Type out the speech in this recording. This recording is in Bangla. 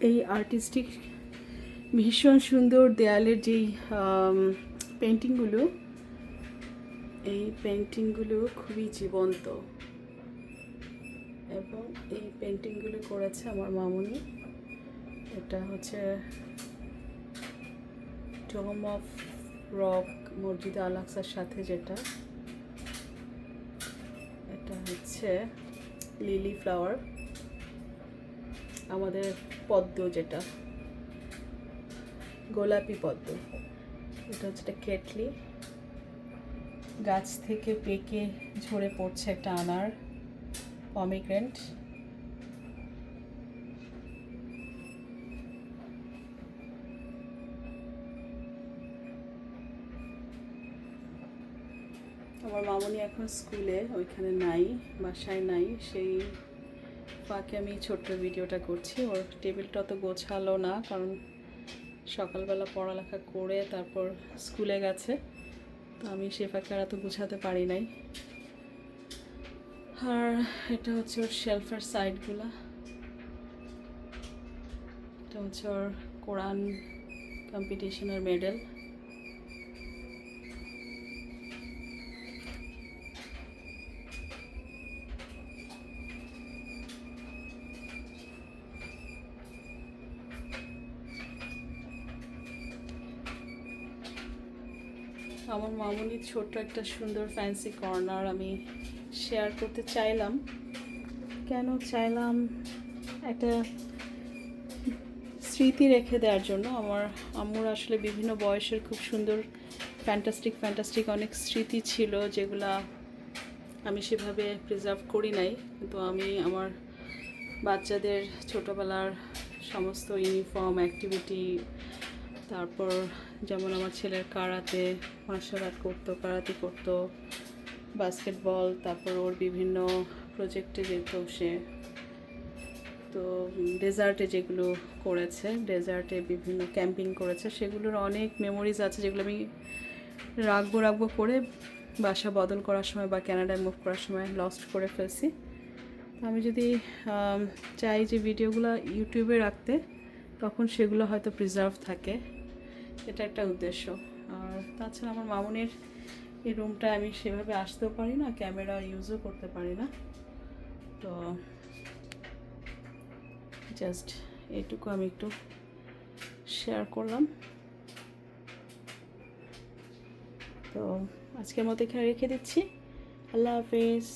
এই আর্টিস্টিক ভীষণ সুন্দর দেয়ালের যেই পেন্টিংগুলো এই পেন্টিংগুলো খুবই জীবন্ত। এবং এই পেন্টিংগুলো করেছে আমার মামুনি। এটা হচ্ছে টম অফ রক মসজিদ আল আকসার সাথে যেটা। এটা হচ্ছে লিলি ফ্লাওয়ার আমাদের পদ্ম যেটা, গোলাপি পদ্ম। এটা হচ্ছে একটা কেটলি। গাছ থেকে পেকে ঝরে পড়ছে একটা আনার পমিগ্রেন্ট আমার মামনি এখন স্কুলে, ওইখানে নাই, বাসায় নাই, সেই ফাঁকে আমি ছোট্ট ভিডিওটা করছি। ওর টেবিলটা অত গোছালো না, কারণ সকালবেলা পড়ালেখা করে তারপর স্কুলে গেছে। তো আমি সে ফাঁকে আর এত গুছাতে পারি নাই। আর এটা হচ্ছে ওর শেলফের সাইডগুলা এটা হচ্ছে ওর কোরআন কম্পিটিশনের মেডেল আমার মামুনির ছোট্ট একটা সুন্দর ফ্যান্সি কর্নার আমি শেয়ার করতে চাইলাম। কেন চাইলাম? একটা স্মৃতি রেখে দেওয়ার জন্য। আমার আম্মুর আসলে বিভিন্ন বয়সের খুব সুন্দর ফ্যান্টাস্টিক ফ্যান্টাস্টিক অনেক স্মৃতি ছিল যেগুলা আমি সেভাবে প্রিজার্ভ করি নাই। কিন্তু আমি আমার বাচ্চাদের ছোটোবেলার সমস্ত ইউনিফর্ম অ্যাক্টিভিটি তারপর যেমন আমার ছেলের কারাতে মার্শাল আর্ট করতো, কারাতে করতো বাস্কেটবল তারপর ওর বিভিন্ন প্রজেক্টে যেত সে। তো ডেজার্টে যেগুলো করেছে ডেজার্টে বিভিন্ন ক্যাম্পিং করেছে, সেগুলোর অনেক মেমোরিজ আছে যেগুলো আমি রাখব রাখব করে বাসা বদল করার সময় বা ক্যানাডায় মুভ করার সময় লস্ট করে ফেলছি। আমি যদি চাই যে ভিডিওগুলো ইউটিউবে রাখতে তখন সেগুলো হয়তো প্রিজার্ভ থাকে। এটা একটা উদ্দেশ্য। আর তাছাড়া আমার মামুনের এই রুমটা আমি সেভাবে আসতেও পারি না ক্যামেরা ইউজও করতে পারি না। তো জাস্ট এইটুকু আমি একটু শেয়ার করলাম। তো আজকের মতো এখানে রেখে দিচ্ছি। আল্লাহ হাফিজ।